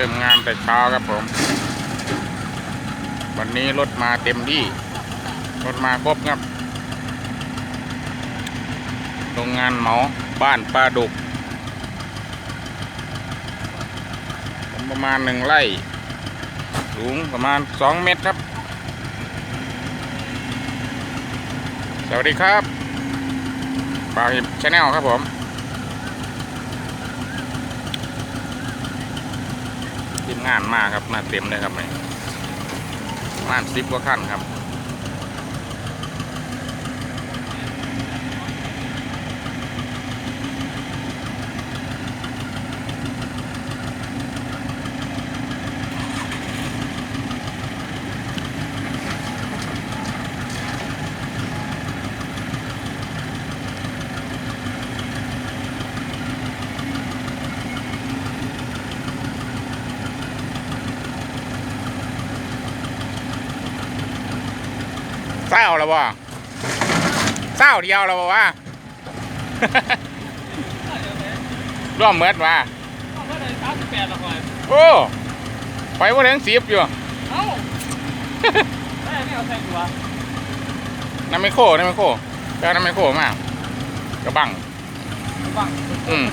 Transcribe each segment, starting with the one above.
ริ่มงานแต่เช้าครับผม วันนี้รถมาเต็มที่ รถมาครบครับ โรงงานเหมาบ้านปลาดุก ประมาณหนึ่งไร่ สูงประมาณสองเมตรครับ สวัสดีครับปลาหิบชาแนลครับผม ทีม งานมากครับมาเต็มเลยครับนี่ประมาณสิบกว่าขั้นครับ เศร้าแล้ววะเศร้าเดียวแล้ววะร่วมเมิดว่ะเอาก็เลยสามสิบแปดละคอยโอ้ไปว่าถึงสิบอยู่เอ้าได้ไม่เอาแทงอยู่วะน้ำไม่โคน้ำไม่โคแปลน้ำไม่โคมากกระบังบังอืม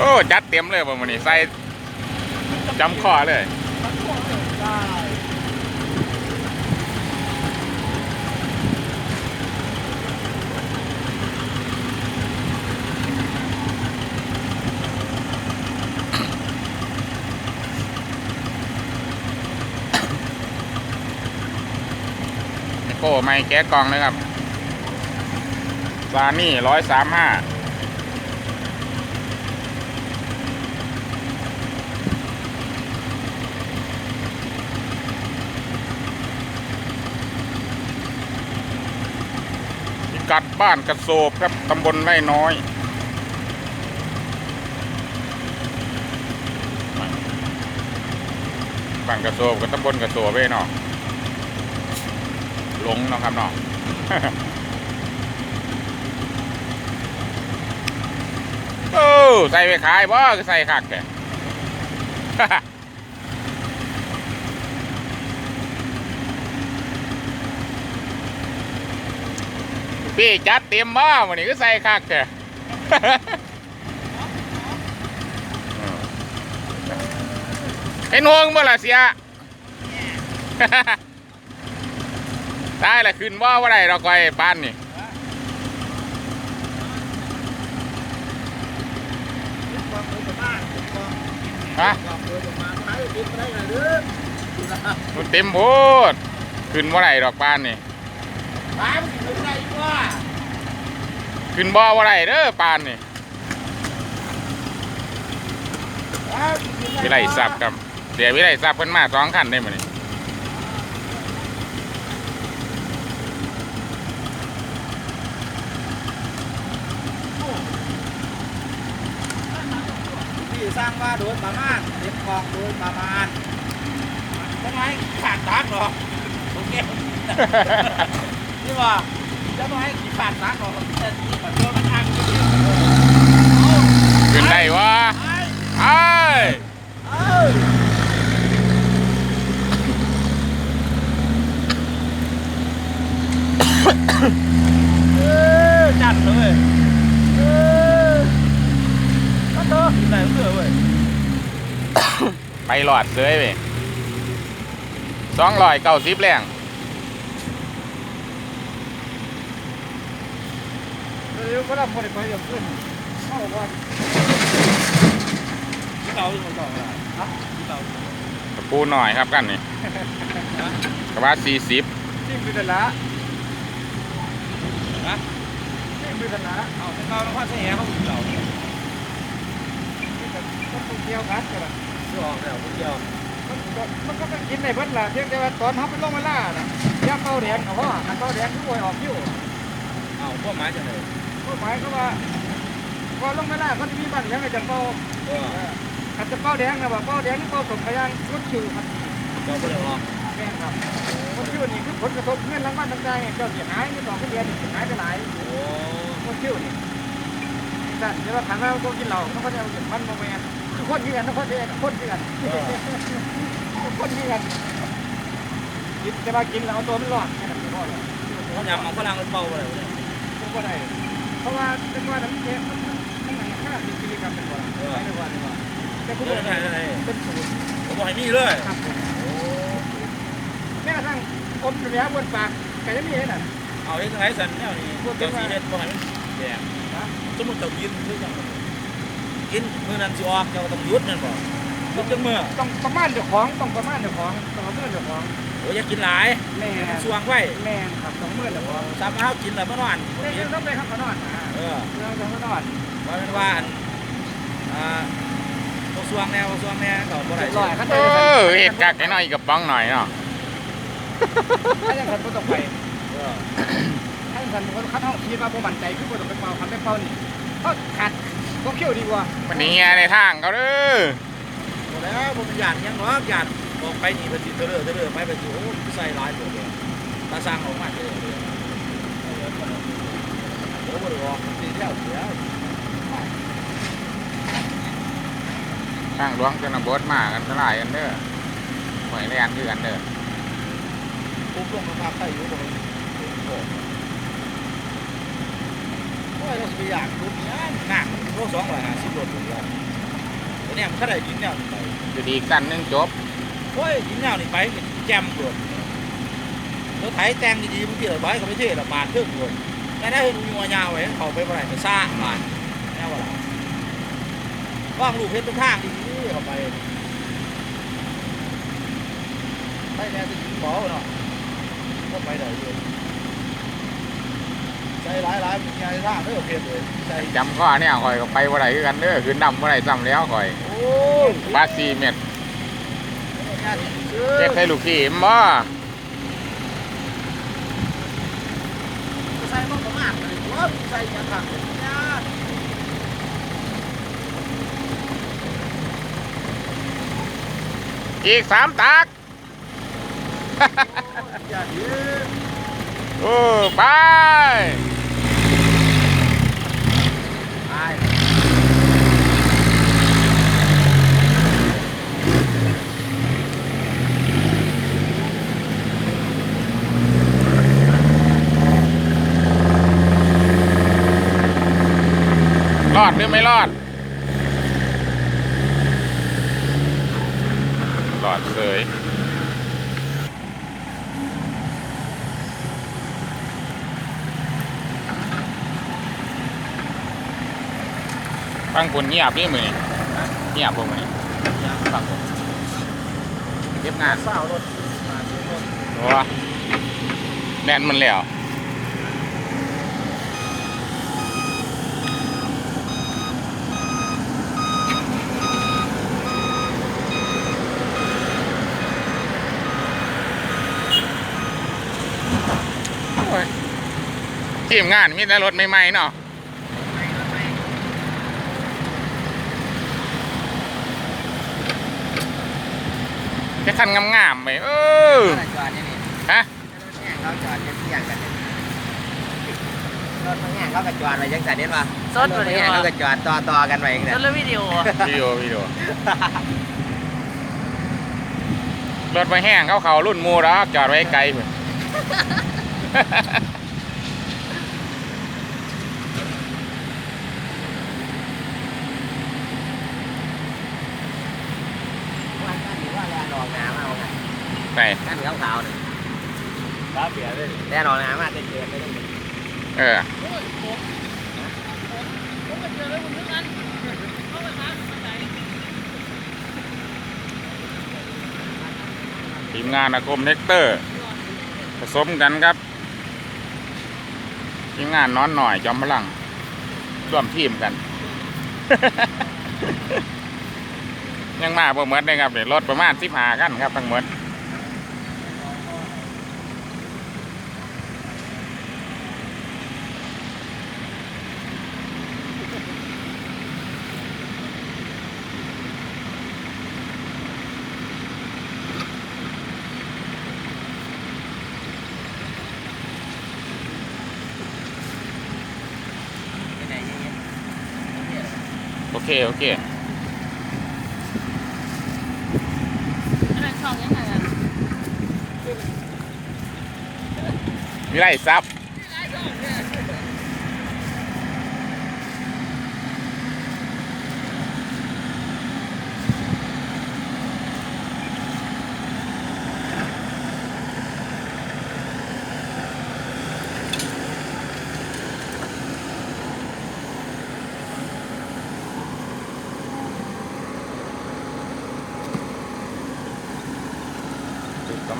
โอ้ จัดเต็มเลยบ่มันนี้ใส่จำข้อเลยโก้ไม่แก๊สกองเลยครับซานี่ร้อยสามห้า กัดบ้านกระโสบครับตำบลไร่น้อยบ้านกระโสบกับตำบลกระโสบเว้ยเนาะหลงเนาะครับเนาะโอ้ใส่ไปขายบ่ใส่คักแก พี่จัดเต็มบ่วันนี้ก็ใส่คักแกเป็นห่วงบ่ล่ะเสียได้ละขึ้นว่าว่าไรเราก็ไอ้ป้านนี่ฮะมันเต็มโพดขึ้นว่าไรดอกป้านนี่ ขึ้นบ่ว่าไรเด้อป้านนี่วิไลทรัพย์ครับเสียวิไลทรัพย์เพิ่นมาสองคันได้มั้นี่ที่สร้างว่าโดยประมาณเต็มกองโดยประมาณทำไมขาดตักหรอโอเคนี่ว่า จะไม่ให้ขาดตักหรอแต่ที่ปัจจุบันมันทางอยู่ขึ้นได้วะไอ้ไอ้ายเอ้ยเออจัดเลยเออก็เถอะไหนเสือเว้ยไปหลอดเลยเว้ยสองร้อยเก้าสิบแรง เดี๋ยวก็ได้พอได้ไปเดี๋ยวขึ้นเข้าก่อนที่เตาที่มันต่ออะไรฮะที่เตากระปูหน่อยครับกันนี่กระบะสี่สิบที่มือตะละฮะที่มือตะละเอาที่เตาต้องพัดเสียเขาที่เตาก็ต้องเกี่ยวกันกันที่ออกแล้วเกี่ยวมันก็มันก็ต้องกินในเบิ้ลล่ะเพียงแต่ว่าตอนเขาไปลงมาล่าน่ะย่าเป้าแดงเขาว่าอันเป้าแดงที่ป่วยออกอยู่เอาพวกไม้จะไหน ก็หมายเขาว่าพอลงมาล่าเขาจะมีบ้านเลี้ยงไอ้จังเป้าก็อาจจะเป้าแดงนะว่าเป้าแดงนี่เป้าสมพยางรถชิวครับก็ไม่ได้ออกคม่นครับคนคิวนี่คือผลกระทบเงินรางวัลต่างๆเจ้าเสียหายเงินดอกเงินเดือนนี่เสียหายไปหลายโอ้คนคิวนี่สั่นเดี๋ยวเราถามว่าต้องกินเหล้าต้องเขาจะเอาเงินมันมาแม่นคือคนที่กันต้องคนที่กันคนที่กันคนที่กันกินจะมากินแล้วเอาตัวมันรอดแค่นั้นพอแล้วเขายำของฝรั่งมันเบาไปเลยผมก็ได้ เพราะว่าเป็นว่าน้ำเค็มมันมันมันไหนค่ามีกิริกรรมเป็นบ่ล่ะไม่ได้ว่าเลยว่าแต่คุณเรื่องอะไรเป็นศูนย์ผมบอกให้มีเลยครับผมแม้กระทั่งอมเหลือบนปากก็ยังมีให้นั่นเอาเฮ็ดจังไงสันแนวนี้เจ้าสีเฮ็ดบอกให้มันแดงสมมติเจ้ากินคือจังกินมื้อนั้นสิออกเจ้าต้องยุดนั่นบ่ห ยุดจังมื้อต้องประมาณเจ้าของต้องประมาณเจ้าของต้องเอาเมื่อเจ้าของโอ้ยอย่ากินหลายแม่สวงไว้แม่ครับต้องเมื่อเจ้าของสามารถกินแล้วบ่นอนแม่ยังต้องไปครับขอนอนอ่าเออเราต้องขอนอนว่าเป็นว่าอันอ่าบ่สวงแนวบ่สวงแนวก็บ่ได้ลอยขั้นเอตอนอเห็ดกักไอ้น้อยกระป๋องหน่อยเนาะถ้าอย่างนั้นก็ต้องไปเออถ้าอย่างนั้นก็ขั้นห้องคิดว่าผมมั่นใจคือบ่ต้องไปเป่าคันไปเป่านี่เขาขาดก็เขี้ยวดีกว่าวันนี้เฮียในทางเขาเด้อบ่ แล้วบ่เป็นญาติหยังหรอกญาติอกไปนี่เพิ่นสิเตอเด้อเตอเด้อไปไปสิโอ้ผู้ใส่หลายตัวเลยตาสร้างออกมาเด้อเด้อโอ้บ่ได้ออกสิเที่ยวเสียทางหลวงชนบทมากันสลายกันเด้อหอยแลนคือกันเด้อปุ๊บลงมาใส่อยู่ตรงนี้โอ้ยเราสิไปอยากดูเนี่ยหนักโล250โลถึงแล้ว เนี่ยมันก็ได้กินแนวนี้ไปอยู่ดีกันหนึงจบโอ้ยกินแนวนี้ไปแจ่มโดดรถไถแต่งดีๆบางทีเราไปเขาไม่เท่เราบาดเทิงโดดแม่ได้ให้ดูยัวยาวไว้เขาไปบ่ได้ไปซ่าบาดแน่ว่าล่ะว่างลูกเพชรทุกทางดีๆเข้าไปไปแน่จะถึงบ่อเนาะก็ไปได้อยู่ ใจร้ายร้ายๆมีงานทางเด้อเพชรเลยใจจำข้อเนี่ยคอยก็ไปว่าไรคือกันเด้อคืนดำว่าไรซ้ำแล้วคอยโอ้ยบาซีเม็ดงานที่ซื้อเจ็บให้ลูกทีมบ่ใส่มันประมาณเลยว่าใส่ยาขังเลยญาติอีกสามตักญาติ เออไปไปรอดหรือไม่รอด รอดเลย ฟังคนเงียบนี่มือนี่เงียบบ่มือนี่ฟังคนเก็บงานเศร้ารถมาทุกคนโอ้แน่นมันแล้วทีมงานมีแต่รถใหม่ๆเนาะ ค่คันงามๆไปเออจอดนี่นี่ฮะเขาจอดเที่ยงกันรถบางอย่างเขาก็จอดไว้ยังสันเด่นว่าซดรบ่ถได้บางอย่างว่าเขาก็จอดต่อต่อๆกันไว้ยังซไงดแล้ววิดีโอวิดีโอวิดีโอรถไปแห้งเขาเขารุ่นหมูรักจอดไว้ไกลเพื่น ว่ากันอยู่ว่าแลนออกน้ำเอาไง ไหนกันขาวๆหนึ่งร้านเบียร์เลยแลนออกน้ำมาจะเจอไม่ได้เออทีมงานอาคมเน็กเตอร์ ผสมกันครับ ทีมงานนอนหน่อยจอมพลังร่วมทีมกัน ยังมาประเมิดเลยครับเดี๋ยวรถประมาณสิบหากันครับทั้งหมด เค โอเคอันนั้นช่องยังไงอะมีไรซับ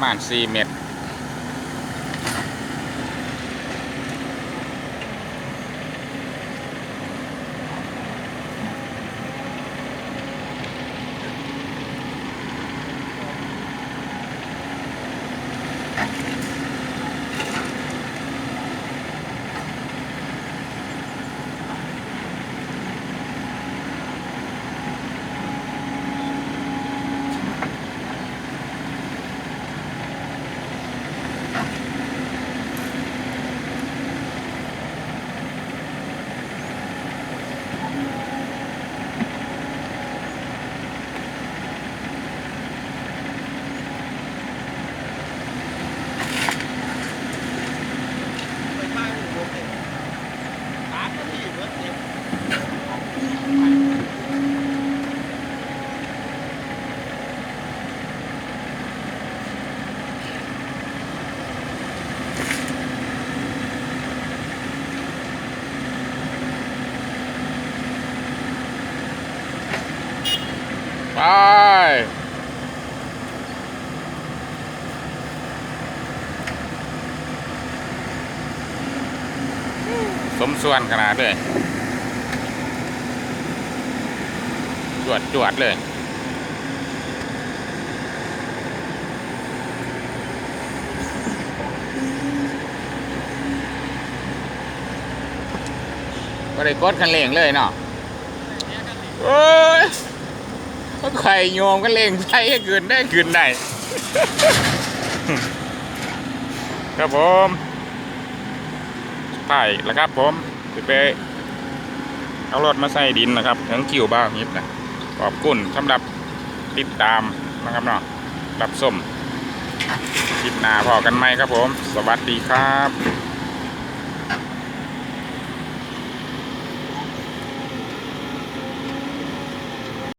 ประมาณ 4 เมตร ส่วนขนาดเลย จวดจวดเลยก็ได้กดคันเร่งเลยเนาะโอ้ยก็ไข่โยมกันเร่งใช้ให้ขึ้นได้ขึ้นได้ ครับผมถ่ายแล้วครับผม จะไปเอารถมาใส่ดินนะครับถึงกิ่วบ้างนิดนะขอบคุณสำหรับติดตามนะครับเนาะรับส้มคลิปหน้าพอกันไหมครับผม สวัสดีครับ